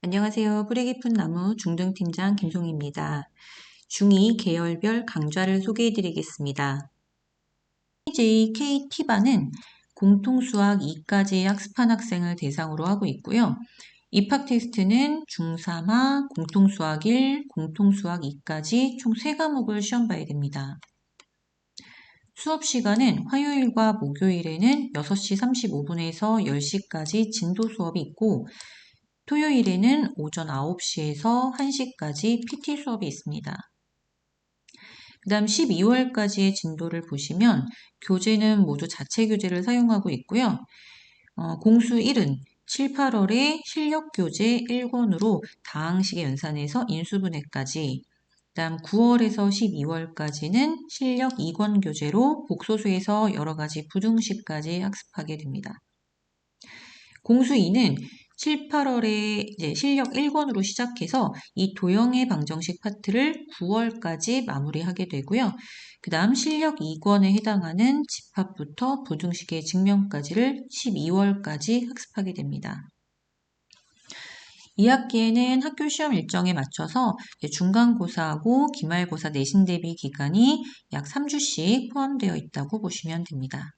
안녕하세요. 뿌리 깊은 나무 중등팀장 김송입니다. 중2 계열별 강좌를 소개해 드리겠습니다. JKT반은 공통수학 2까지 학습한 학생을 대상으로 하고 있고요. 입학 테스트는 중3하 공통수학 1, 공통수학 2까지 총 3과목을 시험 봐야 됩니다. 수업 시간은 화요일과 목요일에는 6시 35분에서 10시까지 진도 수업이 있고 토요일에는 오전 9시에서 1시까지 PT 수업이 있습니다. 그 다음 12월까지의 진도를 보시면 교재는 모두 자체 교재를 사용하고 있고요. 어, 공수 1은 7, 8월에 실력 교재 1권으로 다항식의 연산에서 인수분해까지 그 다음 9월에서 12월까지는 실력 2권 교재로 복소수에서 여러 가지 부등식까지 학습하게 됩니다. 공수 2는 7, 8월에 이제 실력 1권으로 시작해서 이 도형의 방정식 파트를 9월까지 마무리하게 되고요. 그 다음 실력 2권에 해당하는 집합부터 부등식의 증명까지를 12월까지 학습하게 됩니다. 2학기에는 학교 시험 일정에 맞춰서 중간고사하고 기말고사 내신 대비 기간이 약 3주씩 포함되어 있다고 보시면 됩니다.